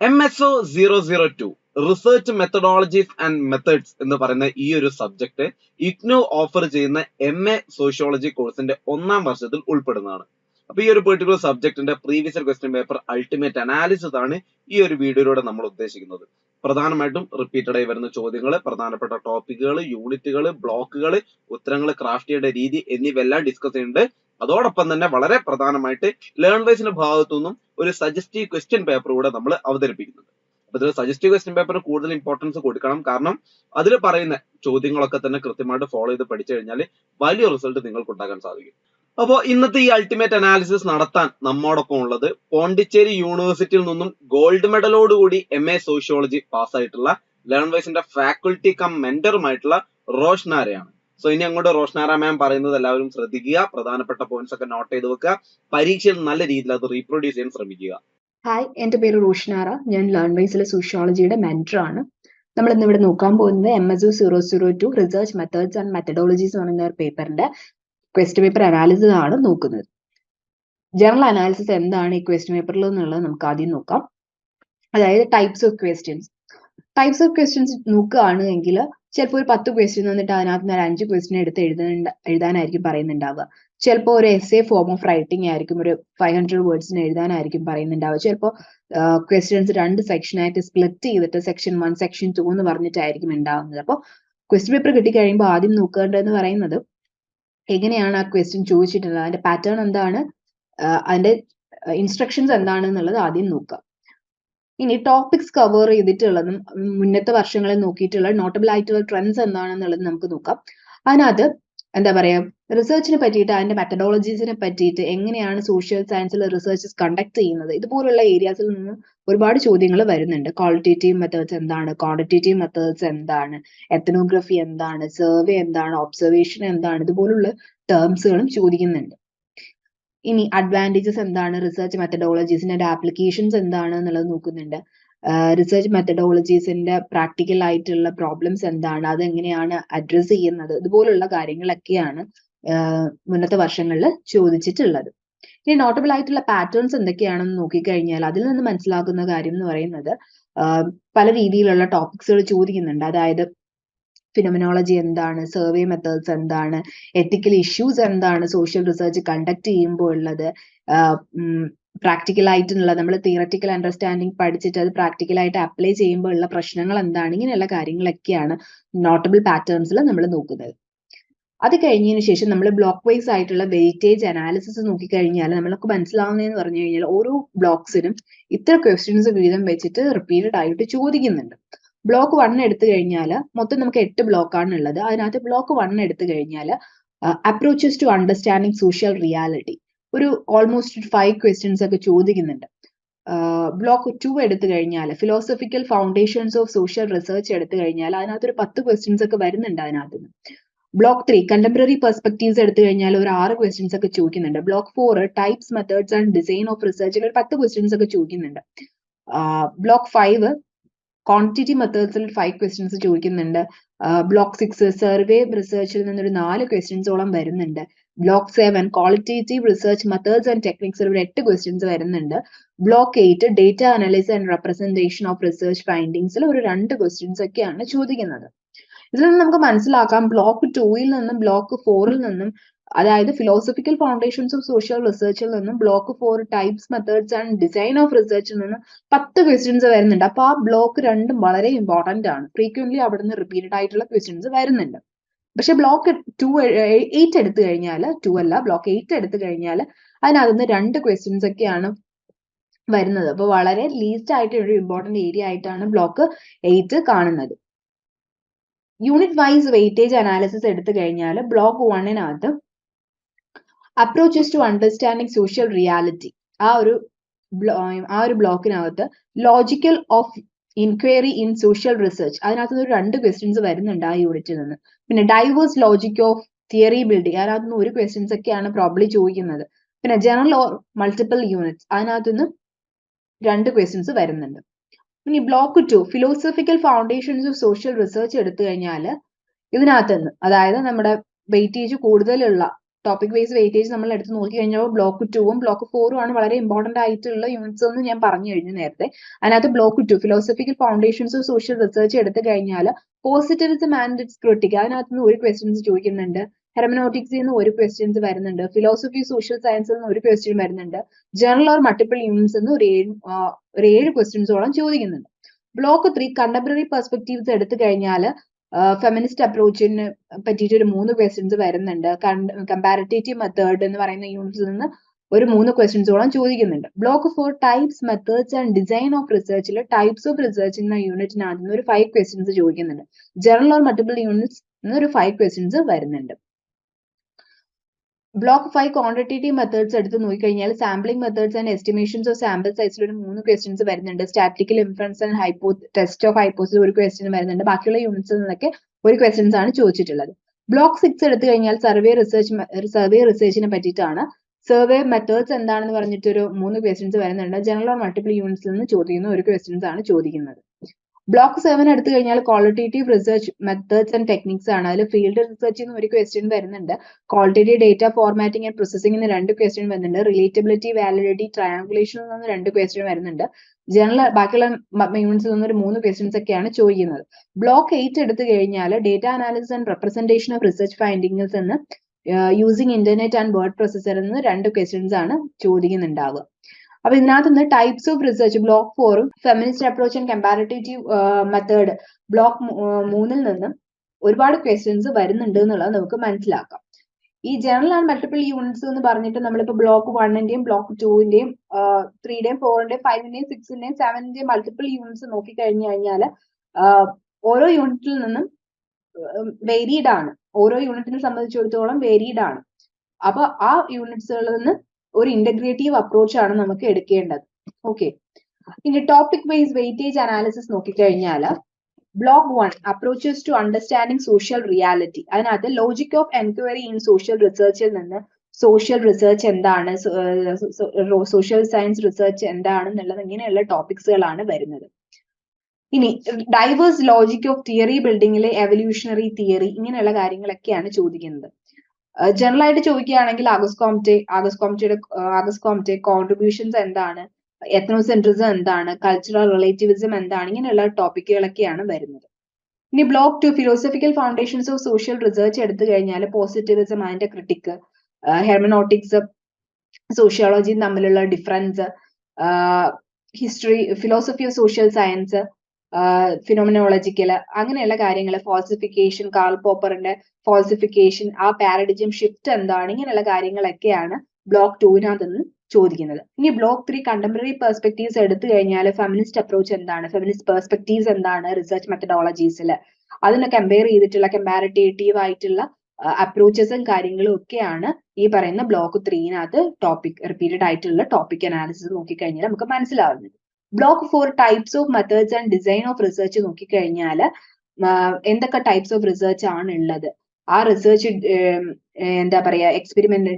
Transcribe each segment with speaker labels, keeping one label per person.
Speaker 1: O zero zero two research methodologies and methods എന്ന് പറയുന്ന ഈ ഒരു സബ്ജക്ട് ഇഗ്നോ ഓഫർ ചെയ്യുന്ന എം എ സോഷ്യോളജി കോഴ്സിന്റെ ഒന്നാം വർഷത്തിൽ ഉൾപ്പെടുന്നതാണ്. അപ്പൊ ഈ ഒരു particular സബ്ജക്റ്റിന്റെ previous question paper ultimate analysis ആണ് ഈ ഒരു വീഡിയോയിലൂടെ നമ്മൾ ഉദ്ദേശിക്കുന്നത്. പ്രധാനമായിട്ടും റിപ്പീറ്റഡായി വരുന്ന ചോദ്യങ്ങൾ പ്രധാനപ്പെട്ട ടോപ്പിക്കുകൾ യൂണിറ്റുകൾ ബ്ലോക്കുകൾ ഉത്തരങ്ങൾ ക്രാഫ്റ്റ് ചെയ്യേണ്ട രീതി എന്നിവയെല്ലാം ഡിസ്കസ് ചെയ്യുന്നുണ്ട്. അതോടൊപ്പം തന്നെ വളരെ പ്രധാനമായിട്ട് ലേൺ വൈസിന്റെ ഭാഗത്തു നിന്നും ഒരു സജസ്റ്റീവ് ക്വസ്റ്റ്യൻ പേപ്പർ കൂടെ നമ്മൾ അവതരിപ്പിക്കുന്നുണ്ട്. അപ്പൊ ഇതിൽ സജസ്റ്റീവ് ക്വസ്റ്റ്യൻ പേപ്പറിന് കൂടുതൽ ഇമ്പോർട്ടൻസ് കൊടുക്കണം. കാരണം അതിൽ പറയുന്ന ചോദ്യങ്ങളൊക്കെ തന്നെ കൃത്യമായിട്ട് ഫോളോ ചെയ്ത് പഠിച്ചു കഴിഞ്ഞാൽ വലിയ റിസൾട്ട് നിങ്ങൾക്ക് ഉണ്ടാക്കാൻ സാധിക്കും. അപ്പോൾ ഇന്നത്തെ ഈ അൾട്ടിമേറ്റ് അനാലിസിസ് നടത്താൻ നമ്മോടൊപ്പം ഉള്ളത് പോണ്ടിച്ചേരി യൂണിവേഴ്സിറ്റിയിൽ നിന്നും ഗോൾഡ് മെഡലോട് കൂടി എം എ സോഷ്യോളജി പാസ്സായിട്ടുള്ള ലേൺ വൈസിന്റെ ഫാക്കൽറ്റി കം മെന്ററുമായിട്ടുള്ള റോഷ്നാരയാണ് സോ ഇനി അങ്ങോട്ട് റോഷ്നാര മാം പറയുന്നത് എല്ലാവരും ശ്രദ്ധിക്കുക. പ്രധാനപ്പെട്ട പോയിന്റ്സ് ഒക്കെ നോട്ട് ചെയ്ത് വെക്കുക. പരീക്ഷയിൽ നല്ല രീതിയിൽ അത് റീപ്രൊഡ്യൂസ് ചെയ്യാൻ ശ്രമിക്കുക.
Speaker 2: ഹായ് എന്റെ പേര് റോഷനാറ ഞാൻ ലേൺ വൈസിലെ സോഷ്യോളജിയുടെ മെന്ററാണ് നമ്മൾ ഇന്ന് ഇവിടെ നോക്കാൻ പോകുന്നത് M S zero zero two research methods and methodologies എന്ന് പറയുന്ന പേപ്പറിന്റെ ക്വസ്റ്റ്യൻ പേപ്പർ അനാലിസിസ് ആണ് നോക്കുന്നത്. ജനറൽ അനാലിസിസ് എന്താണ് ഈ ക്വസ്റ്റ്യൻ പേപ്പറിൽ എന്നുള്ളത് നമുക്ക് ആദ്യം നോക്കാം. അതായത് types of questions types of questions നോക്കുകയാണെങ്കിൽ ചിലപ്പോൾ ഒരു പത്ത് ക്വസ്റ്റ്യൻ വന്നിട്ട് അതിനകത്ത് നിന്ന് അഞ്ച് ക്വസ്റ്റ്യൻ എടുത്ത് എഴുതുന്നുണ്ട് എഴുതാനായിരിക്കും പറയുന്നുണ്ടാവുക. ചിലപ്പോൾ ഒരു essay form of writing ആയിരിക്കും ഒരു ഫൈവ് ഹൺഡ്രഡ് വേർഡ്സിന് എഴുതാനായിരിക്കും പറയുന്നുണ്ടാവുക. ചിലപ്പോൾ ക്വസ്റ്റ്യൻസ് രണ്ട് സെക്ഷനായിട്ട് സ്പ്ലിറ്റ് ചെയ്തിട്ട് സെക്ഷൻ വൺ സെക്ഷൻ ടു എന്ന് പറഞ്ഞിട്ടായിരിക്കും ഉണ്ടാവുന്നത്. അപ്പോൾ ക്വസ്റ്റ്യൻ പേപ്പർ കിട്ടിക്കഴിയുമ്പോൾ ആദ്യം നോക്കേണ്ടതെന്ന് പറയുന്നത് എങ്ങനെയാണ് ആ ക്വസ്റ്റ്യൻ ചോദിച്ചിട്ടുള്ളത്? അതിന്റെ പാറ്റേൺ എന്താണ്? അതിന്റെ ഇൻസ്ട്രക്ഷൻസ് എന്താണ് എന്നുള്ളത് ആദ്യം നോക്കുക. ഇനി ടോപ്പിക്സ് കവർ ചെയ്തിട്ടുള്ളതും മുന്നത്തെ വർഷങ്ങളിൽ നോക്കിയിട്ടുള്ള നോട്ടബിൾ ആയിട്ടുള്ള ട്രെൻഡ്സ് എന്താണെന്നുള്ളത് നമുക്ക് നോക്കാം. അതിനകത്ത് എന്താ പറയാ റിസർച്ചിനെ പറ്റിയിട്ട് അതിന്റെ മെത്തഡോളജീസിനെ പറ്റിയിട്ട് എങ്ങനെയാണ് സോഷ്യൽ സയൻസിൽ റിസർച്ചസ് കണ്ടക്ട് ചെയ്യുന്നത്? ഇതുപോലുള്ള ഏരിയാസിൽ നിന്ന് ഒരുപാട് ചോദ്യങ്ങൾ വരുന്നുണ്ട്. ക്വാളിറ്റേറ്റീവ് മെത്തേഡ്സ് എന്താണ്? ക്വാണ്ടിറ്റേറ്റീവ് മെത്തേഡ്സ് എന്താണ്? എത്തനോഗ്രഫി എന്താണ്? സർവേ എന്താണ്? ഒബ്സർവേഷൻ എന്താണ്? ഇതുപോലുള്ള ടേംസുകളും ചോദിക്കുന്നുണ്ട്. ഇനി അഡ്വാന്റേജസ് എന്താണ്? റിസർച്ച് മെത്തഡോളജീസിന്റെ ആപ്ലിക്കേഷൻസ് എന്താണ് എന്നുള്ളത് നോക്കുന്നുണ്ട്. റിസർച്ച് മെത്തഡോളജീസിന്റെ പ്രാക്ടിക്കൽ ആയിട്ടുള്ള പ്രോബ്ലംസ് എന്താണ്? അത് എങ്ങനെയാണ് അഡ്രസ് ചെയ്യുന്നത്? ഇതുപോലുള്ള കാര്യങ്ങളൊക്കെയാണ് മുന്നത്തെ വർഷങ്ങളിൽ ചോദിച്ചിട്ടുള്ളത്. ഇനി നോട്ടബിൾ ആയിട്ടുള്ള പാറ്റേൺസ് എന്തൊക്കെയാണെന്ന് നോക്കിക്കഴിഞ്ഞാൽ അതിൽ നിന്ന് മനസ്സിലാക്കുന്ന കാര്യം എന്ന് പറയുന്നത് പല രീതിയിലുള്ള ടോപ്പിക്സുകൾ ചോദിക്കുന്നുണ്ട്. അതായത് ഫിനോമിനോളജി എന്താണ് സർവേ മെത്തേഡ്സ് എന്താണ് എത്തിക്കൽ ഇഷ്യൂസ് എന്താണ് സോഷ്യൽ റിസർച്ച് കണ്ടക്ട് ചെയ്യുമ്പോൾ ഉള്ളത് പ്രാക്ടിക്കൽ ആയിട്ടുള്ള നമ്മൾ തിയററ്റിക്കൽ അണ്ടർസ്റ്റാൻഡിങ് പഠിച്ചിട്ട് അത് പ്രാക്ടിക്കലായിട്ട് അപ്ലൈ ചെയ്യുമ്പോൾ ഉള്ള പ്രശ്നങ്ങൾ എന്താണ് ഇങ്ങനെയുള്ള കാര്യങ്ങളൊക്കെയാണ് നോട്ടബിൾ പാറ്റേൺസിൽ നമ്മൾ നോക്കുന്നത്. അത് കഴിഞ്ഞതിന് ശേഷം നമ്മൾ ബ്ലോക്ക് വൈസ് ആയിട്ടുള്ള വെയിറ്റേജ് അനാലിസിസ് നോക്കിക്കഴിഞ്ഞാൽ നമ്മൾക്ക് മനസ്സിലാവുന്നതെന്ന് പറഞ്ഞു കഴിഞ്ഞാൽ ഓരോ ബ്ലോക്സിനും ഇത്ര ക്വസ്റ്റ്യൻസ് വീതം വെച്ചിട്ട് റിപ്പീറ്റഡ് ആയിട്ട് ചോദിക്കുന്നുണ്ട്. ബ്ലോക്ക് വൺ എടുത്തു കഴിഞ്ഞാൽ മൊത്തം നമുക്ക് എട്ട് ബ്ലോക്കാണ് ഉള്ളത് അതിനകത്ത് ബ്ലോക്ക് വൺ എടുത്തു കഴിഞ്ഞാൽ approaches to understanding social reality ഒരു ഓൾമോസ്റ്റ് ഫൈവ് ക്വസ്റ്റ്യൻസ് ഒക്കെ ചോദിക്കുന്നുണ്ട്. ബ്ലോക്ക് ടു എടുത്തു കഴിഞ്ഞാൽ philosophical foundations of social research എടുത്തു കഴിഞ്ഞാൽ അതിനകത്ത് ഒരു പത്ത് ക്വസ്റ്റ്യൻസ് ഒക്കെ വരുന്നുണ്ട് അതിനകത്ത് നിന്ന് ബ്ലോക്ക് ത്രീ കണ്ടംപററി പെർസ്പെക്ടീവ്സ് എടുത്തു കഴിഞ്ഞാൽ ഒരു ആറ് ക്വസ്റ്റ്യൻസ് ഒക്കെ ചോദിക്കുന്നുണ്ട്. Block four types methods and design of റിസർച്ചിൽ ഒരു പത്ത് ക്വസ്റ്റ്യൻസ് ഒക്കെ ചോദിക്കുന്നുണ്ട്. ബ്ലോക്ക് ഫൈവ് ക്വാണ്ടിറ്റി മെത്തേഡ്സിൽ ഫൈവ് ക്വസ്റ്റ്യൻസ് ചോദിക്കുന്നുണ്ട്. ബ്ലോക്ക് സിക്സ് സർവേ റിസർച്ചിൽ നിന്നൊരു നാല് ക്വസ്റ്റ്യൻസോളം വരുന്നുണ്ട്. Block seven qualitative research methods and ടെക്നിക്സിൽ ഒരു എട്ട് ക്വസ്റ്റ്യൻസ് വരുന്നുണ്ട്. Block eight data analyse and representation of research ഫൈൻഡിങ്സിൽ ഒരു രണ്ട് ക്വസ്റ്റ്യൻസ് ഒക്കെയാണ് ചോദിക്കുന്നത്. ഇതിൽ നിന്ന് നമുക്ക് മനസ്സിലാക്കാം ബ്ലോക്ക് ടൂയിൽ നിന്നും ബ്ലോക്ക് ഫോറിൽ നിന്നും അതായത് ഫിലോസഫിക്കൽ ഫൗണ്ടേഷൻസ് ഓഫ് സോഷ്യൽ റിസർച്ചിൽ നിന്നും block four types methods and design of റിസർച്ചിൽ നിന്നും പത്ത് ക്വസ്റ്റ്യൻസ് വരുന്നുണ്ട്. അപ്പൊ ആ ബ്ലോക്ക് രണ്ടും വളരെ ഇമ്പോർട്ടന്റ് ആണ്. ഫ്രീക്വന്റ്ലി അവിടെ നിന്ന് റിപ്പീറ്റഡ് ആയിട്ടുള്ള ക്വസ്റ്റ്യൻസ് വരുന്നുണ്ട്. പക്ഷെ ബ്ലോക്ക് ടു എയ്റ്റ് എടുത്തു കഴിഞ്ഞാൽ ടു അല്ല ബ്ലോക്ക് എയ്റ്റ് എടുത്തു കഴിഞ്ഞാൽ അതിനകത്ത് രണ്ട് ക്വസ്റ്റ്യൻസ് ഒക്കെയാണ് വരുന്നത്. അപ്പൊ വളരെ ലീസ്റ്റ് ആയിട്ട് ഒരു ഇമ്പോർട്ടന്റ് ഏരിയ ആയിട്ടാണ് ബ്ലോക്ക് എയ്റ്റ് കാണുന്നത്. യൂണിറ്റ് വൈസ് വെയിറ്റേജ് അനാലിസിസ് എടുത്തു കഴിഞ്ഞാൽ block വണ്ണിനകത്ത് approaches to understanding social reality ആ ഒരു ആ ഒരു ബ്ലോക്കിനകത്ത് logical of inquiry in social research അതിനകത്ത് നിന്ന് രണ്ട് ക്വസ്റ്റ്യൻസ് വരുന്നുണ്ട് ആ യൂണിറ്റിൽ നിന്ന്. പിന്നെ diverse logic of theory building അതിനകത്ത് നിന്ന് ഒരു ക്വസ്റ്റ്യൻസ് ഒക്കെയാണ് പ്രോബ്ലി ചോദിക്കുന്നത്. പിന്നെ ജനറൽ ഓർ മൾട്ടിപ്പിൾ യൂണിറ്റ്സ് അതിനകത്ത് നിന്ന് രണ്ട് ക്വസ്റ്റ്യൻസ് വരുന്നുണ്ട്. ഇനി block two philosophical foundations of social research എടുത്തു കഴിഞ്ഞാൽ ഇതിനകത്ത് നിന്ന് അതായത് നമ്മുടെ വെയിറ്റേജ് കൂടുതലുള്ള ടോപ്പിക് വൈസ് വെയിറ്റേജ് നമ്മൾ എടുത്ത് നോക്കി കഴിഞ്ഞാൽ ബ്ലോക്ക് ടൂവും ബ്ലോക്ക് ഫോറും ആണ് വളരെ ഇമ്പോർട്ടന്റ് ആയിട്ടുള്ള യൂണിറ്റ്സ് എന്ന് ഞാൻ പറഞ്ഞു കഴിഞ്ഞു നേരത്തെ. അതിനകത്ത് block two philosophical foundations of social research എടുത്തു കഴിഞ്ഞാൽ പോസിറ്റിവിസം ആൻഡ് ഇറ്റ്സ് ക്രിട്ടിക് അതിനകത്ത് നിന്ന് ഒരു ക്വസ്റ്റ്യൻസ് ചോദിക്കുന്നുണ്ട്. ഹെർമനോട്ടിക്സിൽ നിന്ന് ഒരു ക്വസ്റ്റ്യൻസ് വരുന്നുണ്ട്. ഫിലോസഫി സോഷ്യൽ സയൻസിൽ നിന്ന് ഒരു ക്വസ്റ്റ്യൻ വരുന്നുണ്ട്. ജനറൽ ഓർ മൾട്ടിപ്പിൾ യൂണിറ്റ്സ് എന്ന് ഒരു ഏഴ് ഒരു ഏഴ് ക്വസ്റ്റ്യൻസോളം ചോദിക്കുന്നുണ്ട്. ബ്ലോക്ക് ത്രീ കണ്ടംപററി പെർസ്പെക്റ്റീവ്സ് എടുത്തു കഴിഞ്ഞാൽ ഫെമിനിസ്റ്റ് അപ്രോച്ചിന് പറ്റിയിട്ട് ഒരു മൂന്ന് ക്വസ്റ്റ്യൻസ് വരുന്നുണ്ട്. കമ്പാരിറ്റേറ്റീവ് മെത്തേഡ് എന്ന് പറയുന്ന യൂണിറ്റിൽ നിന്ന് ഒരു മൂന്ന് ക്വസ്റ്റ്യൻസോളം ചോദിക്കുന്നുണ്ട്. Block four types methods and design of റിസർച്ചിൽ types of research എന്ന യൂണിറ്റിനകത്ത് നിന്ന് ഒരു ഫൈവ് ക്വസ്റ്റ്യൻസ് ചോദിക്കുന്നുണ്ട്. ജനറൽ ഓർ മൾട്ടിപ്പിൾ യൂണിറ്റ്സ് ഒരു ഫൈവ് ക്വസ്റ്റ്യൻസ് വരുന്നുണ്ട്. ബ്ലോക്ക് ഫൈവ് ക്വാണ്ടിറ്റേറ്റീവ് മെത്തേഡ്സ് എടുത്ത് നോക്കിക്കഴിഞ്ഞാൽ sampling methods and estimations of sample സൈസിൽ ഒരു മൂന്ന് ക്വസ്റ്റ്യൻസ് വരുന്നുണ്ട്. Statistical inference and hypo test of hypothesis ഒരു ക്വസ്റ്റ്യൻ വരുന്നുണ്ട്. ബാക്കിയുള്ള യൂണിറ്റ്സിൽ നിന്നൊക്കെ ഒരു ക്വസ്റ്റ്യൻസ് ആണ് ചോദിച്ചിട്ടുള്ളത്. ബ്ലോക്ക് സിക്സ് എടുത്തു കഴിഞ്ഞാൽ സർവേ റിസർച്ച് സർവേ റിസർച്ചിനെ പറ്റിയിട്ടാണ്. സർവേ മെത്തേഡ്സ് എന്താണെന്ന് പറഞ്ഞിട്ട് ഒരു മൂന്ന് ക്വസ്റ്റ്യൻസ് വരുന്നുണ്ട്. ജനറൽ ഓർ മൾട്ടിപ്പിൾ യൂണിറ്റ്സിൽ നിന്ന് ചോദിക്കുന്ന ഒരു ക്വസ്റ്റ്യൻസ് ആണ് ചോദിക്കുന്നത്. ബ്ലോക്ക് സെവൻ എടുത്തു കഴിഞ്ഞാൽ qualitative research methods and techniques ആണ്. അതിൽ ഫീൽഡ് റിസർച്ച് എന്ന് ഒരു ക്വസ്റ്റ്യൻ വരുന്നുണ്ട്. Qualitative data formatting and processing എന്ന് രണ്ട് ക്വസ്റ്റ്യൻ വരുന്നുണ്ട്. റിലേറ്റബിലിറ്റി വാലിഡിറ്റി ട്രയാങ്കുലേഷൻ എന്ന് രണ്ട് ക്വസ്റ്റ്യൻ വരുന്നുണ്ട്. ജനറൽ ബാക്കിയുള്ള യൂണിറ്റ്സിൽ നിന്ന് ഒരു മൂന്ന് ക്വസ്റ്റ്യൻസ് ഒക്കെയാണ് ചോദിക്കുന്നത്. ബ്ലോക്ക് എയ്റ്റ് എടുത്തു കഴിഞ്ഞാൽ data analysis and representation of research findings എന്ന് using internet and word processor എന്ന് രണ്ട് ക്വസ്റ്റ്യൻസ് ആണ് ചോദിക്കുന്നുണ്ടാവുക. അപ്പൊ ഇതിനകത്ത് നിന്ന് ടൈപ്സ് ഓഫ് റിസർച്ച് ബ്ലോക്ക് ഫോറും feminist approach and comparative method block മൂന്നിൽ നിന്നും ഒരുപാട് ക്വസ്റ്റ്യൻസ് വരുന്നുണ്ട് എന്നുള്ളത് നമുക്ക് മനസ്സിലാക്കാം. ഈ ജനറൽ ആൻഡ് മൾട്ടിപ്പിൾ യൂണിറ്റ്സ് എന്ന് പറഞ്ഞിട്ട് നമ്മളിപ്പോ ബ്ലോക്ക് വണ്ണിന്റെയും ബ്ലോക്ക് ടൂവിന്റെയും ത്രീയുടെയും ഫോറിന്റെയും ഫൈവിന്റെയും സിക്സിന്റെയും സെവനിന്റെയും മൾട്ടിപ്പിൾ യൂണിറ്റ്സ് നോക്കി കഴിഞ്ഞു കഴിഞ്ഞാൽ ഓരോ യൂണിറ്റിൽ നിന്നും വേരീഡ് ആണ്. ഓരോ യൂണിറ്റിനെ സംബന്ധിച്ചിടത്തോളം വേരീഡ് ആണ്. അപ്പൊ ആ യൂണിറ്റ്സുകളിൽ നിന്ന് ഒരു ഇന്റഗ്രേറ്റീവ് അപ്രോച്ച് ആണ് നമുക്ക് എടുക്കേണ്ടത്. ഓക്കെ ഇനി ടോപ്പിക് വൈസ് വെയിറ്റേജ് അനാലിസിസ് നോക്കിക്കഴിഞ്ഞാൽ block one approaches to understanding social reality അതിനകത്ത് logic of enquiry in social റിസർച്ചിൽ നിന്ന് സോഷ്യൽ റിസർച്ച് എന്താണ് സോഷ്യൽ സയൻസ് റിസർച്ച് എന്താണെന്നുള്ളത് ഇങ്ങനെയുള്ള ടോപ്പിക്സുകളാണ് വരുന്നത്. ഇനി ഡൈവേഴ്സ് ലോജിക് ഓഫ് തിയറി ബിൽഡിങ്ങിലെ എവല്യൂഷണറി തിയറി ഇങ്ങനെയുള്ള കാര്യങ്ങളൊക്കെയാണ് ചോദിക്കുന്നത്. ജനറൽ ആയിട്ട് ചോദിക്കുകയാണെങ്കിൽ ആഗസ് കോംറ്റെ ആഗസ് കോംറ്റയുടെ ആഗസ് കോംറ്റെ കോൺട്രിബ്യൂഷൻസ് എന്താണ്? എത്നോസെൻട്രിസം എന്താണ്? കൾച്ചറൽ റിലേറ്റിവിസം എന്താണ്? ഇങ്ങനെയുള്ള ടോപ്പിക്കുകളൊക്കെയാണ് വരുന്നത്. ഇനി block two philosophical foundations of social research എടുത്തു കഴിഞ്ഞാൽ പോസിറ്റിവിസം അതിന്റെ ക്രിട്ടിക് ഹെർമനോട്ടിക്സ് സോഷ്യോളജിയും തമ്മിലുള്ള difference history philosophy of social science phenomenological അങ്ങനെയുള്ള കാര്യങ്ങൾ ഫോൾസിഫിക്കേഷൻ കാൾ പോപ്പറിന്റെ ഫോൾസിഫിക്കേഷൻ ആ പാരഡിജം ഷിഫ്റ്റ് എന്താണ് ഇങ്ങനെയുള്ള കാര്യങ്ങളൊക്കെയാണ് ബ്ലോക്ക് ടൂവിനകത്ത് നിന്ന് ചോദിക്കുന്നത്. ഇനി ബ്ലോക്ക് ത്രീ കണ്ടംപററി പെർസ്പെക്ടീവ്സ് എടുത്തു കഴിഞ്ഞാൽ ഫെമിനിസ്റ്റ് അപ്രോച്ച് എന്താണ് ഫെമിനിസ്റ്റ് പെർസ്പെക്ടീവ്സ് എന്താണ് റിസർച്ച് മെത്തഡോളജീസിൽ അതിനെ കമ്പയർ ചെയ്തിട്ടുള്ള കമ്പാരിറ്റേറ്റീവ് ആയിട്ടുള്ള അപ്രോച്ചസും കാര്യങ്ങളും ഒക്കെയാണ് ഈ പറയുന്ന ബ്ലോക്ക് ത്രീനകത്ത് ടോപ്പിക് റിപ്പീറ്റഡ് ആയിട്ടുള്ള ടോപ്പിക് അനാലിസിസ് നോക്കിക്കഴിഞ്ഞാൽ നമുക്ക് മനസ്സിലാവുന്നത്. Block four types of methods and design of research നോക്കിക്കഴിഞ്ഞാൽ എന്തൊക്കെ ടൈപ്സ് ഓഫ് റിസർച്ച് ആണ് ഉള്ളത് ആ റിസർച്ച് എന്താ പറയുക experiment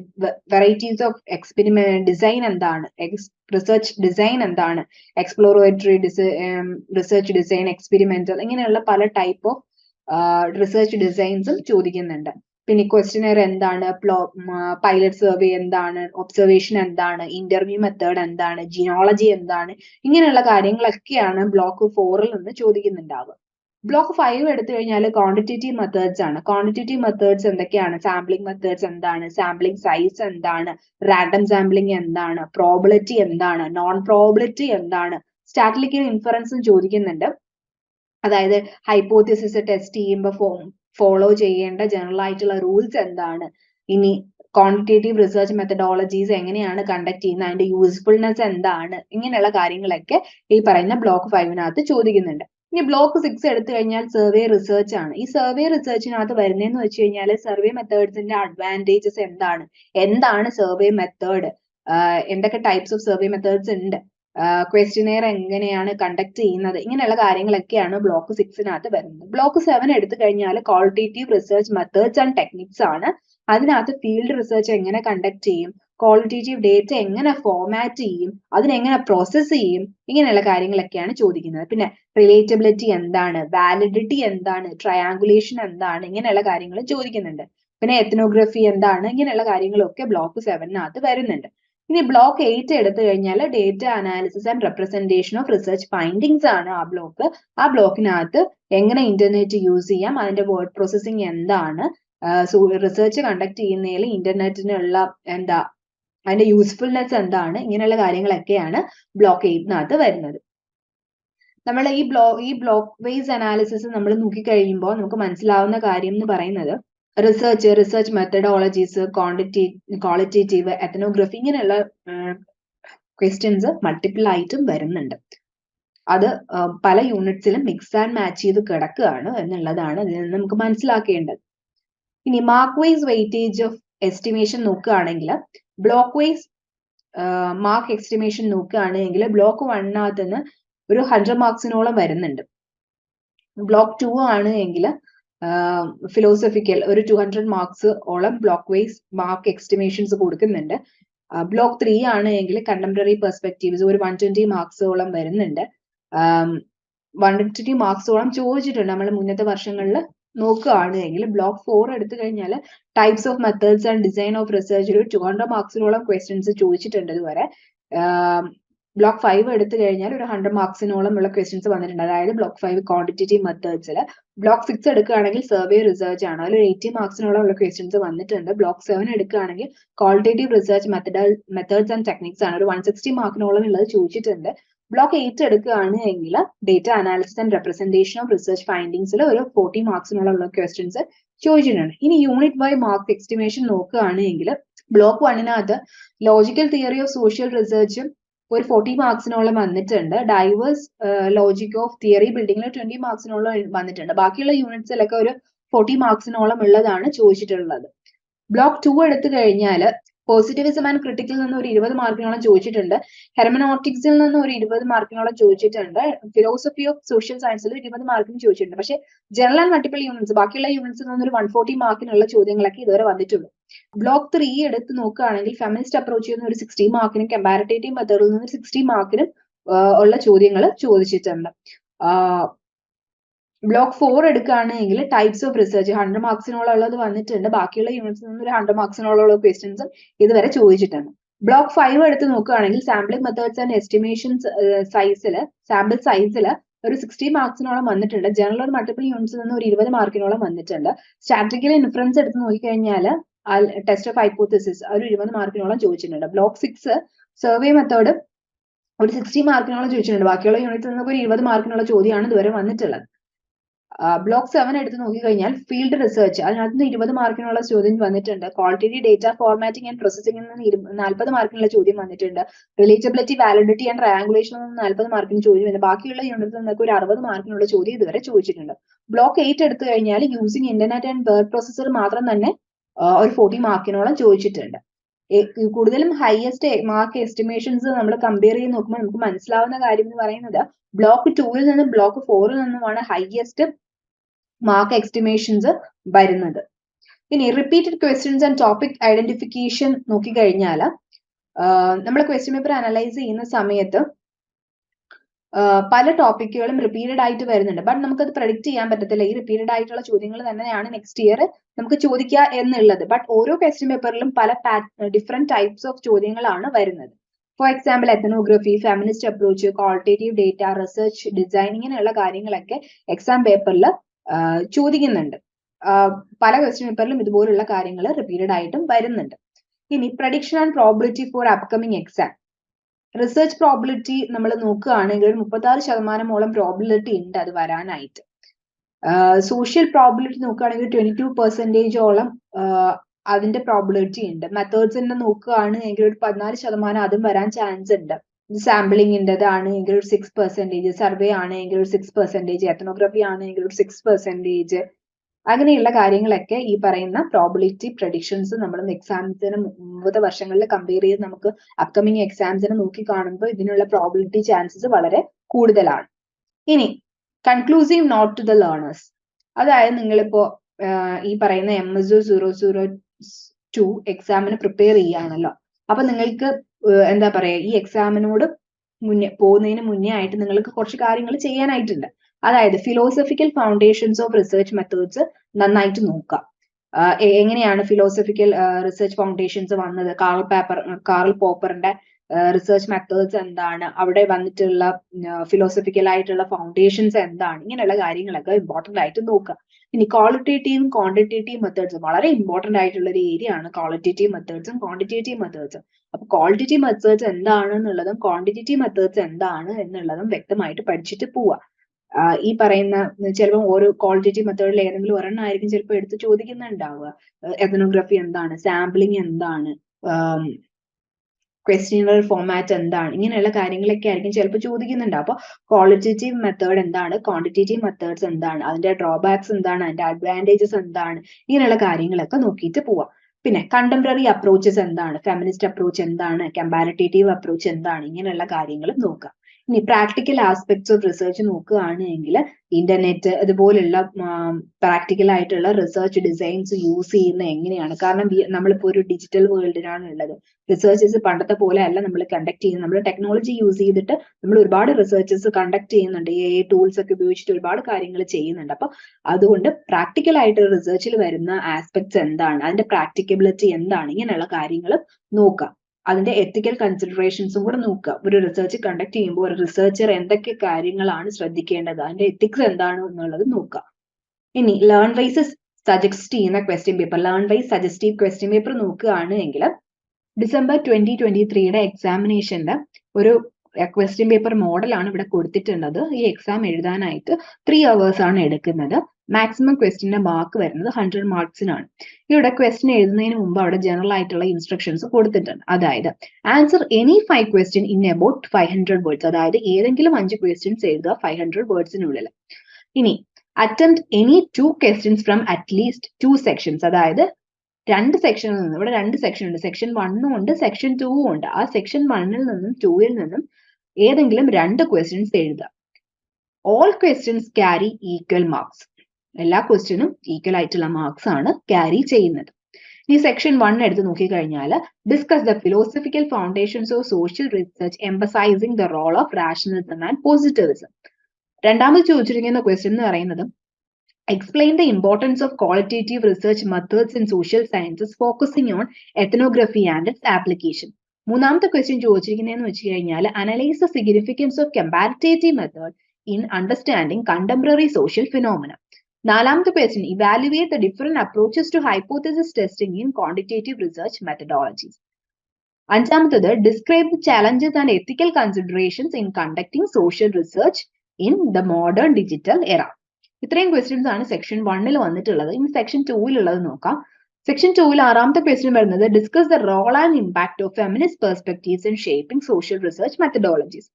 Speaker 2: varieties of experiment design എന്താണ്? റിസർച്ച് ഡിസൈൻ എന്താണ്? എക്സ്പ്ലോറേറ്ററി റിസർച്ച് ഡിസൈൻ എക്സ്പെരിമെന്റൽ ഇങ്ങനെയുള്ള പല ടൈപ്പ് ഓഫ് റിസർച്ച് ഡിസൈൻസും ചോദിക്കുന്നുണ്ട്. പിന്നെ ക്വസ്റ്റിനർ എന്താണ്? പൈലറ്റ് സർവേ എന്താണ്? ഒബ്സർവേഷൻ എന്താണ്? ഇന്റർവ്യൂ മെത്തേഡ് എന്താണ്? ജിനോളജി എന്താണ്? ഇങ്ങനെയുള്ള കാര്യങ്ങളൊക്കെയാണ് ബ്ലോക്ക് ഫോറിൽ നിന്ന് ചോദിക്കുന്നുണ്ടാവുക. ബ്ലോക്ക് ഫൈവ് എടുത്തു കഴിഞ്ഞാൽ ക്വാണ്ടിറ്റേറ്റീവ് മെത്തേഡ്സ് ആണ്. ക്വാണ്ടിറ്റേറ്റീവ് മെത്തേഡ്സ് എന്തൊക്കെയാണ്? സാമ്പിളിംഗ് മെത്തേഡ്സ് എന്താണ്? സാമ്പിളിംഗ് സൈസ് എന്താണ്? റാൻഡം സാമ്പിളിംഗ് എന്താണ്? പ്രോബിലിറ്റി എന്താണ്? നോൺ പ്രോബിലിറ്റി എന്താണ് സ്റ്റാറ്റിലിക്കൽ ഇൻഫറൻസും ചോദിക്കുന്നുണ്ട്. അതായത് ഹൈപ്പോത്തിസിസ് ടെസ്റ്റ് ചെയ്യുമ്പോൾ ഫോളോ ചെയ്യേണ്ട ജനറൽ ആയിട്ടുള്ള റൂൾസ് എന്താണ്? ഇനി ക്വാണ്ടിറ്റേറ്റീവ് റിസർച്ച് മെത്തഡോളജീസ് എങ്ങനെയാണ് കണ്ടക്ട് ചെയ്യുന്നത്? അതിന്റെ യൂസ്ഫുൾനെസ് എന്താണ്? ഇങ്ങനെയുള്ള കാര്യങ്ങളൊക്കെ ഈ പറയുന്ന ബ്ലോക്ക് ഫൈവിനകത്ത് ചോദിക്കുന്നുണ്ട്. ഇനി ബ്ലോക്ക് സിക്സ് എടുത്തു കഴിഞ്ഞാൽ സർവേ റിസർച്ച് ആണ്. ഈ സർവേ റിസർച്ചിനകത്ത് വരുന്നതെന്ന് വെച്ച് കഴിഞ്ഞാൽ സർവേ മെത്തേഡ്സിന്റെ അഡ്വാന്റേജസ് എന്താണ്? എന്താണ് സർവേ മെത്തേഡ് എന്തൊക്കെ ടൈപ്സ് ഓഫ് സർവേ മെത്തേഡ്സ് ഉണ്ട്? ക്വസ്റ്റിനെയർ എങ്ങനെയാണ് കണ്ടക്ട് ചെയ്യുന്നത്? ഇങ്ങനെയുള്ള കാര്യങ്ങളൊക്കെയാണ് ബ്ലോക്ക് സിക്സിനകത്ത് വരുന്നത്. ബ്ലോക്ക് സെവൻ എടുത്തു കഴിഞ്ഞാൽ qualitative research methods and techniques ആണ്. അതിനകത്ത് ഫീൽഡ് റിസർച്ച് എങ്ങനെ കണ്ടക്ട് ചെയ്യും? ക്വാളിറ്റേറ്റീവ് ഡേറ്റ എങ്ങനെ ഫോർമാറ്റ് ചെയ്യും? അതിനെങ്ങനെ പ്രോസസ് ചെയ്യും? ഇങ്ങനെയുള്ള കാര്യങ്ങളൊക്കെയാണ് ചോദിക്കുന്നത്. പിന്നെ റിലേറ്റബിലിറ്റി എന്താണ്? വാലിഡിറ്റി എന്താണ്? ട്രയാങ്കുലേഷൻ എന്താണ്? ഇങ്ങനെയുള്ള കാര്യങ്ങൾ ചോദിക്കുന്നുണ്ട്. പിന്നെ എത്നോഗ്രഫി എന്താണ്? ഇങ്ങനെയുള്ള കാര്യങ്ങളൊക്കെ ബ്ലോക്ക് സെവനിനകത്ത് വരുന്നുണ്ട്. ഇനി ബ്ലോക്ക് എയ്റ്റ് എടുത്തു കഴിഞ്ഞാൽ data analysis and representation of research findings ആണ് ആ ബ്ലോക്ക് ആ ബ്ലോക്കിനകത്ത് എങ്ങനെ ഇന്റർനെറ്റ് യൂസ് ചെയ്യാം അതിന്റെ വേർഡ് പ്രോസസ്സിംഗ് എന്താണ് റിസർച്ച് കണ്ടക്ട് ചെയ്യുന്നതിൽ ഇന്റർനെറ്റിനുള്ള എന്താ അതിന്റെ യൂസ്ഫുൾനെസ് എന്താണ് ഇങ്ങനെയുള്ള കാര്യങ്ങളൊക്കെയാണ് ബ്ലോക്ക് എയ്റ്റിനകത്ത് വരുന്നത്. നമ്മൾ ഈ ബ്ലോ ഈ ബ്ലോക്ക് വൈസ് അനാലിസിസ് നമ്മൾ നോക്കിക്കഴിയുമ്പോൾ നമുക്ക് മനസ്സിലാവുന്ന കാര്യം എന്ന് പറയുന്നത് research research methodologies quantity qualitative ethnography ഇങ്ങനെയുള്ള ക്വസ്റ്റ്യൻസ് മൾട്ടിപ്പിൾ ആയിട്ടും വരുന്നുണ്ട്. അത് പല യൂണിറ്റ്സിലും മിക്സ് ആൻഡ് മാച്ച് ചെയ്ത് കിടക്കുകയാണ് എന്നുള്ളതാണ് ഇതിൽ നിന്ന് നമുക്ക് മനസ്സിലാക്കേണ്ടത്. ഇനി mark wise weightage of estimation നോക്കുകയാണെങ്കിൽ ബ്ലോക്ക് വൈസ് മാർക്ക് എസ്റ്റിമേഷൻ നോക്കുകയാണെങ്കിൽ ബ്ലോക്ക് വണ്ണിനകത്ത് നിന്ന് ഒരു ഹൺഡ്രഡ് മാർക്സിനോളം വരുന്നുണ്ട്. ബ്ലോക്ക് ടു ആണ് എങ്കിൽ ഫിലോസഫിക്കൽ ഒരു ടു ഹൺഡ്രഡ് മാർക്സ് ഓളം ബ്ലോക്ക് വൈസ് മാർക്ക് എക്സ്റ്റിമേഷൻസ് കൊടുക്കുന്നുണ്ട് ബ്ലോക്ക് ത്രീ ആണ് എങ്കിൽ കണ്ടംപററി പെർസ്പെക്റ്റീവ്സ് ഒരു വൺ ട്വന്റി മാർക്സോളം വരുന്നുണ്ട്. വൺ ട്വന്റി മാർക്സോളം ചോദിച്ചിട്ടുണ്ട്. നമ്മൾ മുന്നത്തെ വർഷങ്ങളിൽ നോക്കുകയാണ് എങ്കിൽ ബ്ലോക്ക് ഫോർ എടുത്തു കഴിഞ്ഞാൽ types of methods and design of research ഒരു ടു ഹൺഡ്രഡ് മാർക്സിനോളം ക്വസ്റ്റ്യൻസ് ചോദിച്ചിട്ടുണ്ട് ഇതുവരെ. ബ്ലോക്ക് ഫൈവ് എടുത്തു കഴിഞ്ഞാൽ ഒരു ഹൺഡ്രഡ് മാർക്സിനോളം ഉള്ള ക്വസ്റ്റ്യൻസ് വന്നിട്ടുണ്ട്. അതായത് ബ്ലോക്ക് ഫൈവ് ക്വാണ്ടിറ്റേറ്റീവ് മെത്തേഡ്സിൽ ബ്ലോക്ക് സിക്സ് എടുക്കുകയാണെങ്കിൽ സർവേ റിസർച്ച് ആണ്. അതിൽ എയ്റ്റി മാർക്സിനോളം ഉള്ള ക്വസ്റ്റ്യൻസ് വന്നിട്ടുണ്ട്. ബ്ലോക്ക് സെവൻ എടുക്കുകയാണെങ്കിൽ qualitative research method methods and techniques ആണ്. ഒരു വൺ സിക്സ്റ്റി മാർക്കിനോളം ഉള്ളത് ചോദിച്ചിട്ടുണ്ട്. ബ്ലോക്ക് എയ്റ്റ് എടുക്കുകയാണെങ്കിൽ data analysis and representation of research ഫൈൻഡിങ്സിൽ ഒരു ഫോർട്ടി മാർക്സിനോളം ഉള്ള ക്വസ്റ്റ്യൻസ് ചോദിച്ചിട്ടുണ്ട്. ഇനി യൂണിറ്റ് ബൈ മാർക്ക് എസ്റ്റിമേഷൻ നോക്കുകയാണെങ്കിൽ ബ്ലോക്ക് വണ്ണിനകത്ത് ലോജിക്കൽ തിയറി ഓഫ് സോഷ്യൽ റിസർച്ചും ഒരു ഫോർട്ടി മാർക്സിനോളം വന്നിട്ടുണ്ട്. ഡൈവേഴ്സ് ലോജിക് ഓഫ് തിയറി ബിൽഡിംഗിൽ ട്വന്റി മാർക്സിനോളം വന്നിട്ടുണ്ട്. ബാക്കിയുള്ള യൂണിറ്റ്സിലൊക്കെ ഒരു ഫോർട്ടി മാർക്സിനോളം ഉള്ളതാണ് ചോദിച്ചിട്ടുള്ളത്. ബ്ലോക്ക് ടു എടുത്തു കഴിഞ്ഞാൽ പോസിറ്റിവിസം ആൻഡ് ക്രിട്ടിക്കിൽ നിന്ന് ഒരു ഇരുപത് മാർക്കിനോളം ചോദിച്ചിട്ടുണ്ട്. ഹെർമനോട്ടിക്സിൽ നിന്ന് ഒരു ഇരുപത് മാർക്കിനോളം ചോദിച്ചിട്ടുണ്ട്. ഫിലോസഫി ഓഫ് സോഷ്യൽ സയൻസിൽ ഇരുപത് മാർക്കിന് ചോദിച്ചിട്ടുണ്ട്. പക്ഷേ ജനറൽ ആൻഡ് മൾട്ടിപ്പിൾ യൂണിറ്റ്സ് ബാക്കിയുള്ള യൂണിറ്റ്സിൽ നിന്ന് ഒരു വൺ ഫോർട്ടി മാർക്കിനുള്ള ചോദ്യങ്ങളൊക്കെ ഇതുവരെ വന്നിട്ടുള്ളൂ. ബ്ലോക്ക് ത്രീ എടുത്ത് നോക്കുകയാണെങ്കിൽ ഫെമിനിസ്റ്റ് അപ്രോച്ച് ചെയ്യുന്ന ഒരു സിക്സ്റ്റി മാർക്കിനും കമ്പാരിറ്റേറ്റീവ് മെത്തേഡിൽ നിന്ന് സിക്സ്റ്റി മാർക്കിനും ഉള്ള ചോദ്യങ്ങൾ ചോദിച്ചിട്ടുണ്ട്. ബ്ലോക്ക് ഫോർ എടുക്കുകയാണെങ്കിൽ ടൈപ്സ് ഓഫ് റിസർച്ച് ഹൺഡ്രഡ് മാർക്സിനോളത് വന്നിട്ടുണ്ട്. ബാക്കിയുള്ള യൂണിറ്റ്സിൽ നിന്ന് ഒരു ഹൺഡ്രഡ് മാർക്സിനോളം ക്വസ്റ്റ്യൻസും ഇതുവരെ ചോദിച്ചിട്ടുണ്ട്. ബ്ലോക്ക് ഫൈവ് എടുത്ത് നോക്കുകയാണെങ്കിൽ സാമ്പിളിംഗ് മെത്തേഡ്സ് ആൻഡ് എസ്റ്റിമേഷൻ സൈസിൽ സാമ്പിൾ സൈസിൽ ഒരു സിക്സ്റ്റി മാർക്സിനോളം വന്നിട്ടുണ്ട്. ജനറൽ മൾട്ടിപ്പിൾ യൂണിറ്റ്സിൽ നിന്ന് ഒരു ഇരുപത് മാർക്കിനോളം വന്നിട്ടുണ്ട്. സ്റ്റാറ്റിക്കൽ ഇൻഫറൻസ് എടുത്ത് നോക്കിക്കഴിഞ്ഞാൽ ടെസ്റ്റ് ഓഫ് ഹൈപ്പോത്തിസിസ് ഒരു ഇരുപത് മാർക്കിനോളം ചോദിച്ചിട്ടുണ്ട്. ബ്ലോക്ക് സിക്സ് സർവേ മെത്തേഡ് ഒരു സിക്സ്റ്റി മാർക്കിനോളം ചോദിച്ചിട്ടുണ്ട്. ബാക്കിയുള്ള യൂണിറ്റിൽ നിന്നൊക്കെ ഒരു ഇരുപത് മാർക്കിനുള്ള ചോദ്യമാണ് ഇതുവരെ വന്നിട്ടുള്ളത്. ബ്ലോക്ക് സെവൻ എടുത്ത് നോക്കിക്കഴിഞ്ഞാൽ ഫീൽഡ് റിസർച്ച് അതിനകത്ത് നിന്ന് ഇരുപത് മാർക്കിനുള്ള ചോദ്യം വന്നിട്ടുണ്ട്. ക്വാളിറ്റി ഡേറ്റ ഫോർമാറ്റിംഗ് ആൻഡ് പ്രോസസിംഗിൽ നിന്ന് നാൽപ്പത് മാർക്കിനുള്ള ചോദ്യം വന്നിട്ടുണ്ട്. റിലേറ്റബിലിറ്റി വാലിഡിറ്റി ആൻഡ് ട്രയാങ്കുലേഷനിൽ നിന്ന് നാൽപ്പത് മാർക്കിന് ചോദ്യം വന്നു ബാക്കിയുള്ള യൂണിറ്റിൽ നിന്നൊക്കെ ഒരു അറുപത് മാർക്കിനുള്ള ചോദ്യം ഇതുവരെ ചോദിച്ചിട്ടുണ്ട്. ബ്ലോക്ക് എയ്റ്റ് എടുത്തു കഴിഞ്ഞാൽ using internet and word processor മാത്രം തന്നെ ഒരു ഫോർട്ടി മാർക്കിനോളം ചോദിച്ചിട്ടുണ്ട്. കൂടുതലും ഹയസ്റ്റ് മാർക്ക് എസ്റ്റിമേഷൻസ് നമ്മൾ കമ്പയർ ചെയ്ത് നോക്കുമ്പോൾ നമുക്ക് മനസ്സിലാവുന്ന കാര്യം എന്ന് പറയുന്നത് ബ്ലോക്ക് ടൂവിൽ നിന്നും ബ്ലോക്ക് ഫോറിൽ നിന്നുമാണ് ഹയസ്റ്റ് മാർക്ക് എസ്റ്റിമേഷൻസ് വരുന്നത്. ഇനി repeated questions and topic identification നോക്കിക്കഴിഞ്ഞാൽ നമ്മൾ ക്വസ്റ്റ്യൻ പേപ്പർ അനലൈസ് ചെയ്യുന്ന സമയത്ത് പല ടോപ്പിക്കുകളും റിപ്പീറ്റഡ് ആയിട്ട് വരുന്നുണ്ട്. ബട്ട് നമുക്കത് പ്രഡിക്റ്റ് ചെയ്യാൻ പറ്റത്തില്ല. ഈ റിപ്പീറ്റഡ് ആയിട്ടുള്ള ചോദ്യങ്ങൾ തന്നെയാണ് നെക്സ്റ്റ് ഇയർ നമുക്ക് ചോദിക്കുക എന്നുള്ളത്. ബട്ട് ഓരോ ക്വസ്റ്റ്യൻ പേപ്പറിലും പല ഡിഫറെന്റ് ടൈപ്സ് ഓഫ് ചോദ്യങ്ങളാണ് വരുന്നത്. For example ethnography feminist approach qualitative data research design ഇങ്ങനെയുള്ള കാര്യങ്ങളൊക്കെ എക്സാം പേപ്പറിൽ ചോദിക്കുന്നുണ്ട്. പല ക്വസ്റ്റ്യൻ പേപ്പറിലും ഇതുപോലുള്ള കാര്യങ്ങൾ റിപ്പീറ്റഡ് ആയിട്ടും വരുന്നുണ്ട്. ഇനി prediction and probability for upcoming exam research probability നമ്മൾ നോക്കുകയാണെങ്കിൽ ഒരു മുപ്പത്തി ആറ് ശതമാനമോളം പ്രോബിലിറ്റി ഉണ്ട് അത് വരാനായിട്ട്. സോഷ്യൽ പ്രോബിലിറ്റി നോക്കുകയാണെങ്കിൽ ട്വന്റി ടു പെർസെന്റേജോളം അതിന്റെ പ്രോബിലിറ്റി ഉണ്ട്. മെത്തേഡ്സിന്റെ നോക്കുകയാണ് നോക്കുകയാണെങ്കിൽ ഒരു പതിനാല് ശതമാനം അതും വരാൻ ചാൻസ് ഉണ്ട്. സാമ്പിളിങ്ങിന്റെതാണ് എങ്കിൽ ഒരു സിക്സ് പെർസെന്റേജ് സർവേ ആണ് എങ്കിൽ ഒരു സിക്സ് പെർസെന്റേജ് എത്തനോഗ്രഫി ആണ് എങ്കിൽ ഒരു സിക്സ് പെർസെന്റേജ് അങ്ങനെയുള്ള കാര്യങ്ങളൊക്കെ ഈ പറയുന്ന പ്രോബിലിറ്റി പ്രഡിക്ഷൻസ് നമ്മൾ എക്സാംസിന് മുമ്പത്തെ വർഷങ്ങളിൽ കമ്പയർ ചെയ്ത് നമുക്ക് അപ്കമിങ് എക്സാംസിനെ നോക്കി കാണുമ്പോൾ ഇതിനുള്ള പ്രോബിലിറ്റി ചാൻസസ് വളരെ കൂടുതലാണ്. ഇനി conclusive note to the learners അതായത് നിങ്ങളിപ്പോ ഈ പറയുന്ന M S zero zero two എക്സാമിന് പ്രിപ്പയർ ചെയ്യുകയാണല്ലോ. അപ്പൊ നിങ്ങൾക്ക് എന്താ പറയാ ഈ എക്സാമിനോട് മുന്നേ പോകുന്നതിന് മുന്നേ ആയിട്ട് നിങ്ങൾക്ക് കുറച്ച് കാര്യങ്ങൾ ചെയ്യാനായിട്ടുണ്ട്. അതായത് philosophical foundations of research methods നന്നായിട്ട് നോക്കുക. എങ്ങനെയാണ് ഫിലോസഫിക്കൽ റിസർച്ച് ഫൗണ്ടേഷൻസ് വന്നത്? കാറൽ പേപ്പർ കാറൽ പോപ്പറിന്റെ റിസർച്ച് മെത്തേഡ്സ് എന്താണ്? അവിടെ വന്നിട്ടുള്ള ഫിലോസഫിക്കൽ ആയിട്ടുള്ള ഫൗണ്ടേഷൻസ് എന്താണ്? ഇങ്ങനെയുള്ള കാര്യങ്ങളൊക്കെ ഇമ്പോർട്ടന്റ് ആയിട്ട് നോക്കുക. ഇനി ക്വാളിറ്റേറ്റീവും ക്വാണ്ടിറ്റേറ്റീവ് മെത്തേഡ്സും വളരെ ഇമ്പോർട്ടന്റ് ആയിട്ടുള്ള ഒരു ഏരിയ ആണ് ക്വാളിറ്റേറ്റീവ് മെത്തേഡ്സും ക്വാണ്ടിറ്റേറ്റീവ് മെത്തേഡ്സും അപ്പൊ ക്വാളിറ്റേറ്റീവ് മെത്തേഡ്സ് എന്താണ് എന്നുള്ളതും ക്വാണ്ടിറ്റേറ്റീവ് മെത്തേഡ്സ് എന്താണ് എന്നുള്ളതും വ്യക്തമായിട്ട് പഠിച്ചിട്ട് പോവുക. ഈ പറയുന്ന ചിലപ്പോൾ ഓരോ ക്വാളിറ്റേറ്റീവ് മെത്തേഡിൽ ഏതെങ്കിലും ഒരെണ്ണം ആയിരിക്കും ചിലപ്പോൾ എടുത്ത് ചോദിക്കുന്നുണ്ടാവുക. എഥനോഗ്രഫി എന്താണ്? സാമ്പിളിംഗ് എന്താണ്? ക്വസ്റ്റ്യനുകൾ ഫോർമാറ്റ് എന്താണ്? ഇങ്ങനെയുള്ള കാര്യങ്ങളൊക്കെ ആയിരിക്കും ചിലപ്പോൾ ചോദിക്കുന്നുണ്ട് അപ്പോൾ ക്വാളിറ്റേറ്റീവ് മെത്തേഡ് എന്താണ്? ക്വാണ്ടിറ്റേറ്റീവ് മെത്തേഡ്സ് എന്താണ്? അതിന്റെ ഡ്രോബാക്സ് എന്താണ്? അതിന്റെ അഡ്വാന്റേജസ് എന്താണ്? ഇങ്ങനെയുള്ള കാര്യങ്ങളൊക്കെ നോക്കിയിട്ട് പോവാം. പിന്നെ കണ്ടംപററി അപ്രോച്ചസ് എന്താണ്? ഫെമിനിസ്റ്റ് അപ്രോച്ച് എന്താണ്? കമ്പാരിറ്റേറ്റീവ് അപ്രോച്ച് എന്താണ്? ഇങ്ങനെയുള്ള കാര്യങ്ങളും നോക്കാം ഇനി പ്രാക്ടിക്കൽ ആസ്പെക്ട്സ് ഓഫ് റിസർച്ച് നോക്കുകയാണെങ്കിൽ ഇന്റർനെറ്റ് അതുപോലുള്ള പ്രാക്ടിക്കൽ ആയിട്ടുള്ള റിസർച്ച് ഡിസൈൻസ് യൂസ് ചെയ്യുന്നത് എങ്ങനെയാണ്? കാരണം നമ്മളിപ്പോൾ നമ്മളിപ്പോ ഒരു ഡിജിറ്റൽ വേൾഡിലാണ് ഉള്ളത്. റിസർച്ചസ് പണ്ടത്തെ പോലെ അല്ല നമ്മൾ കണ്ടക്ട് ചെയ്യുന്നത്. നമ്മൾ ടെക്നോളജി യൂസ് ചെയ്തിട്ട് നമ്മൾ ഒരുപാട് റിസർച്ചസ് കണ്ടക്ട് ചെയ്യുന്നുണ്ട്. എ ടൂൾസ് ഒക്കെ ഉപയോഗിച്ചിട്ട് ഒരുപാട് കാര്യങ്ങൾ ചെയ്യുന്നുണ്ട്. അപ്പൊ അതുകൊണ്ട് പ്രാക്ടിക്കൽ ആയിട്ട് റിസർച്ചിൽ വരുന്ന ആസ്പെക്ട്സ് എന്താണ്? അതിന്റെ പ്രാക്ടിക്കബിലിറ്റി എന്താണ്? ഇങ്ങനെയുള്ള കാര്യങ്ങൾ നോക്കാം അതിന്റെ എത്തിക്കൽ കൺസിഡറേഷൻസും കൂടെ നോക്കുക. ഒരു റിസർച്ച് കണ്ടക്ട് ചെയ്യുമ്പോൾ ഒരു റിസർച്ചർ എന്തൊക്കെ കാര്യങ്ങളാണ് ശ്രദ്ധിക്കേണ്ടത്? അതിന്റെ എത്തിക്സ് എന്താണ് എന്നുള്ളത് നോക്കുക. ഇനി ലേൺ വൈസ് സജസ്റ്റ് ചെയ്യുന്ന question paper learn wise suggestive question paper നോക്കുകയാണ് എങ്കിൽ ഡിസംബർ ട്വന്റി ട്വന്റി ത്രീയുടെ എക്സാമിനേഷന്റെ ഒരു ക്വസ്റ്റ്യൻ പേപ്പർ മോഡലാണ് ഇവിടെ കൊടുത്തിട്ടുള്ളത്. ഈ എക്സാം എഴുതാനായിട്ട് ത്രീ അവേഴ്സ് ആണ് എടുക്കുന്നത്. മാക്സിമം ക്വസ്റ്റിന്റെ മാർക്ക് വരുന്നത് ഹൺഡ്രഡ് മാർക്സിനാണ് ഇവിടെ ക്വസ്റ്റ്യൻ എഴുതുന്നതിന് മുമ്പ് അവിടെ ജനറൽ ആയിട്ടുള്ള ഇൻസ്ട്രക്ഷൻസ് കൊടുത്തിട്ടുണ്ട്. അതായത് answer any five question in about five hundred words അതായത് ഏതെങ്കിലും അഞ്ച് ക്വസ്റ്റ്യൻസ് എഴുതുക ഫൈവ് ഹൺഡ്രഡ് വേർഡ്സിനുള്ളിൽ ഇനി attempt any two questions from at least two sections അതായത് രണ്ട് സെക്ഷനിൽ നിന്നും ഇവിടെ രണ്ട് സെക്ഷൻ ഉണ്ട്. സെക്ഷൻ വണ്ണും ഉണ്ട് സെക്ഷൻ ടൂവും ഉണ്ട്. ആ സെക്ഷൻ വണ്ണിൽ നിന്നും ടൂവിൽ നിന്നും ഏതെങ്കിലും രണ്ട് ക്വസ്റ്റ്യൻസ് എഴുതുക. All questions carry equal marks എല്ലാ ക്വസ്റ്റ്യനും ഈക്വൽ ആയിട്ടുള്ള മാർക്സ് ആണ് ക്യാരി ചെയ്യുന്നത്. ഈ സെക്ഷൻ വൺ എടുത്ത് നോക്കിക്കഴിഞ്ഞാൽ discuss the philosophical foundations of social research emphasising the role of rationalism and positivism രണ്ടാമത് ചോദിച്ചിരിക്കുന്ന ക്വസ്റ്റ്യൻ എന്ന് പറയുന്നത് explain the importance of qualitative research methods in social sciences focusing on ethnography and its application. മൂന്നാമത്തെ question ചോദിച്ചിരിക്കുന്നതെന്ന് വെച്ച് കഴിഞ്ഞാൽ analyse the significance of comparative method in understanding contemporary social phenomena നാലാമത്തെ question evaluate the different approaches to hypothesis testing in quantitative research methodologies അഞ്ചാമത്തത് describe the challenges and ethical considerations in conducting social research in the modern digital era ഇത്രയും questions ആണ് section വണ്ണിൽ വന്നിട്ടുള്ളത്. ഇനി section ടൂവിലുള്ളത് നോക്കാം. Section ടൂവിൽ ആറാമത്തെ question വരുന്നത് discuss the role and impact of feminist perspectives in shaping social research methodologies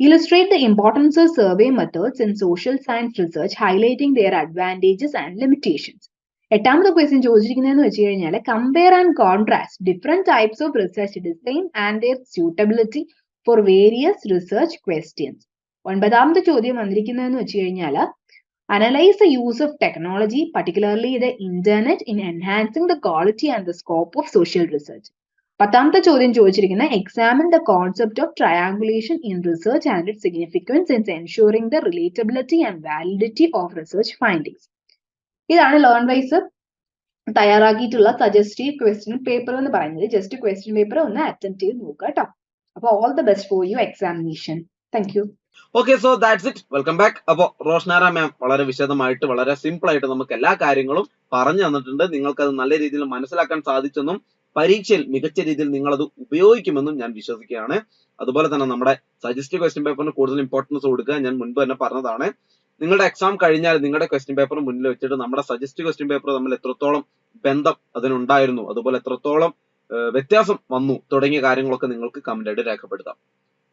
Speaker 2: illustrate the importance of survey methods in social science research highlighting their advantages and limitations എട്ടാമത്തെ question ചോദിച്ചിരിക്കുന്നതെന്ന് വെച്ച് കഴിഞ്ഞാൽ compare and contrast different types of research design and their suitability for various research questions ഒൻപതാമത്തെ ചോദ്യം വന്നിരിക്കുന്നതെന്ന് വെച്ച് കഴിഞ്ഞാൽ Analyze the use of technology, particularly the internet, in enhancing the quality and the scope of social research. പത്താമത്തെ ചോദ്യം ചോദിച്ചിരിക്കുന്ന examine the concept of triangulation in research and it significance in ensuring the reliability and validity of research findings ഇതാണ് learn wise തയ്യാറാക്കിയിട്ടുള്ള suggestive question paper എന്ന് പറയുന്നത്. Just question paper ഒന്ന് attempt ചെയ്ത് നോക്കുക കേട്ടോ അപ്പോൾ all the best for you examination thank you
Speaker 1: okay so that's it welcome back അപ്പോൾ റോഷ്നാര മാം വളരെ വിശദമായിട്ട് വളരെ സിമ്പിൾ ആയിട്ട് നമുക്ക് എല്ലാ കാര്യങ്ങളും പറഞ്ഞു തന്നിട്ടുണ്ട്. നിങ്ങൾക്ക് അത് നല്ല രീതിയിൽ മനസ്സിലാക്കാൻ സാധിച്ചെന്നും പരീക്ഷയിൽ മികച്ച രീതിയിൽ നിങ്ങൾ അത് ഉപയോഗിക്കുമെന്നും ഞാൻ വിശ്വസിക്കുകയാണ്. അതുപോലെ തന്നെ നമ്മുടെ സജസ്റ്റ് ക്വസ്റ്റ്യൻ പേപ്പറിന് കൂടുതൽ ഇമ്പോർട്ടൻസ് കൊടുക്കുക ഞാൻ മുൻപ് തന്നെ പറഞ്ഞതാണ്. നിങ്ങളുടെ എക്സാം കഴിഞ്ഞാൽ നിങ്ങളുടെ ക്വസ്റ്റ്യൻ പേപ്പർ മുന്നിൽ വെച്ചിട്ട് നമ്മുടെ സജസ്റ്റ് ക്വസ്റ്റ്യൻ പേപ്പർ തമ്മിൽ എത്രത്തോളം ബന്ധം അതിനുണ്ടായിരുന്നു അതുപോലെ എത്രത്തോളം വ്യത്യാസം വന്നു തുടങ്ങിയ കാര്യങ്ങളൊക്കെ നിങ്ങൾക്ക് കമന്റ് ആയിട്ട് രേഖപ്പെടുത്താം.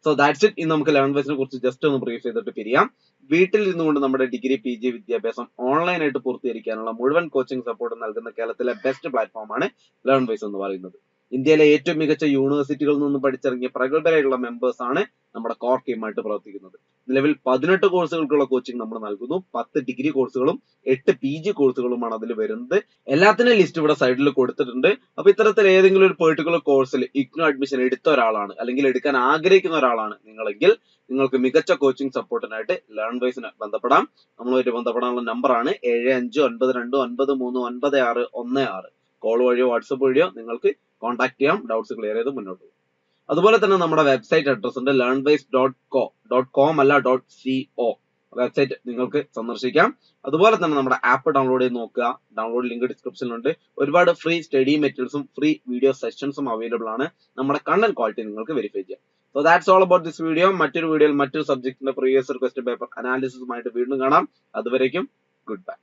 Speaker 1: സോ ദാറ്റ്സ് ഇറ്റ് ഇന്ന് നമുക്ക് ലെവൻ വൈസിനെ കുറിച്ച് ജസ്റ്റ് ഒന്ന് ബ്രീഫ് ചെയ്തിട്ട് പിരിയാം. വീട്ടിൽ ഇരുന്നുകൊണ്ട് നമ്മുടെ ഡിഗ്രി പി ജി വിദ്യാഭ്യാസം ഓൺലൈൻ ആയിട്ട് പൂർത്തീകരിക്കാനുള്ള മുഴുവൻ കോച്ചിങ് സപ്പോർട്ട് നൽകുന്ന കേരളത്തിലെ ബെസ്റ്റ് പ്ലാറ്റ്ഫോമാണ് ലെവൻ വൈസ് എന്ന് പറയുന്നത്. ഇന്ത്യയിലെ ഏറ്റവും മികച്ച യൂണിവേഴ്സിറ്റികളിൽ നിന്ന് പഠിച്ചിറങ്ങിയ പ്രഗത്ഭരായിട്ടുള്ള മെമ്പേഴ്സ് ആണ് നമ്മുടെ കോർ ടീമായിട്ട് പ്രവർത്തിക്കുന്നത്. നിലവിൽ പതിനെട്ട് കോഴ്സുകൾക്കുള്ള കോച്ചിങ് നമ്മൾ നൽകുന്നു. പത്ത് ഡിഗ്രി കോഴ്സുകളും എട്ട് പി ജി കോഴ്സുകളുമാണ് അതിൽ വരുന്നത്. എല്ലാത്തിനും ലിസ്റ്റ് ഇവിടെ സൈഡിൽ കൊടുത്തിട്ടുണ്ട്. അപ്പൊ ഇത്തരത്തിൽ ഏതെങ്കിലും ഒരു പെർട്ടിക്കുലർ കോഴ്സിൽ ഇഗ്നോ അഡ്മിഷൻ എടുത്ത ഒരാളാണ് അല്ലെങ്കിൽ എടുക്കാൻ ആഗ്രഹിക്കുന്ന ഒരാളാണ് നിങ്ങളെങ്കിൽ നിങ്ങൾക്ക് മികച്ച കോച്ചിങ് സപ്പോർട്ടിനായിട്ട് ലേൺ വൈസിന് ബന്ധപ്പെടാം. നമ്മളുമായിട്ട് ബന്ധപ്പെടാനുള്ള നമ്പർ ആണ് ഏഴ് അഞ്ച് ഒൻപത് രണ്ട് ഒൻപത് മൂന്ന് ഒൻപത് ആറ് ഒന്ന് ആറ്. കോൾ വഴിയോ വാട്സപ്പ് വഴിയോ നിങ്ങൾക്ക് കോൺടാക്ട് ചെയ്യാം ഡൗട്ട്സ് ക്ലിയർ ചെയ്ത് മുന്നോട്ട് പോകും. അതുപോലെ തന്നെ നമ്മുടെ വെബ്സൈറ്റ് അഡ്രസ് ഉണ്ട് learn wise dot co dot com അല്ല ഡോട്ട് സി ഒ വെബ്സൈറ്റ് നിങ്ങൾക്ക് സന്ദർശിക്കാം. അതുപോലെ തന്നെ നമ്മുടെ ആപ്പ് ഡൗൺലോഡ് ചെയ്ത് നോക്കുക. ഡൗൺലോഡ് ലിങ്ക് ഡിസ്ക്രിപ്ഷനിലുണ്ട് ഒരുപാട് ഫ്രീ സ്റ്റഡി മെറ്റീരിയൽസും ഫ്രീ വീഡിയോ സെഷൻസും അവൈലബിൾ ആണ്. നമ്മുടെ കണ്ടന്റ് ക്വാളിറ്റി നിങ്ങൾക്ക് വെരിഫൈ ചെയ്യാം. So that's all about this video മറ്റൊരു വീഡിയോയിൽ മറ്റൊരു സബ്ജക്റ്റിന്റെ പ്രീവിയസ് റിക്വസ്റ്റ് പേപ്പർ അനാലിസിസുമായിട്ട് വീണ്ടും കാണാം. അതുവരേക്കും ഗുഡ് ബൈ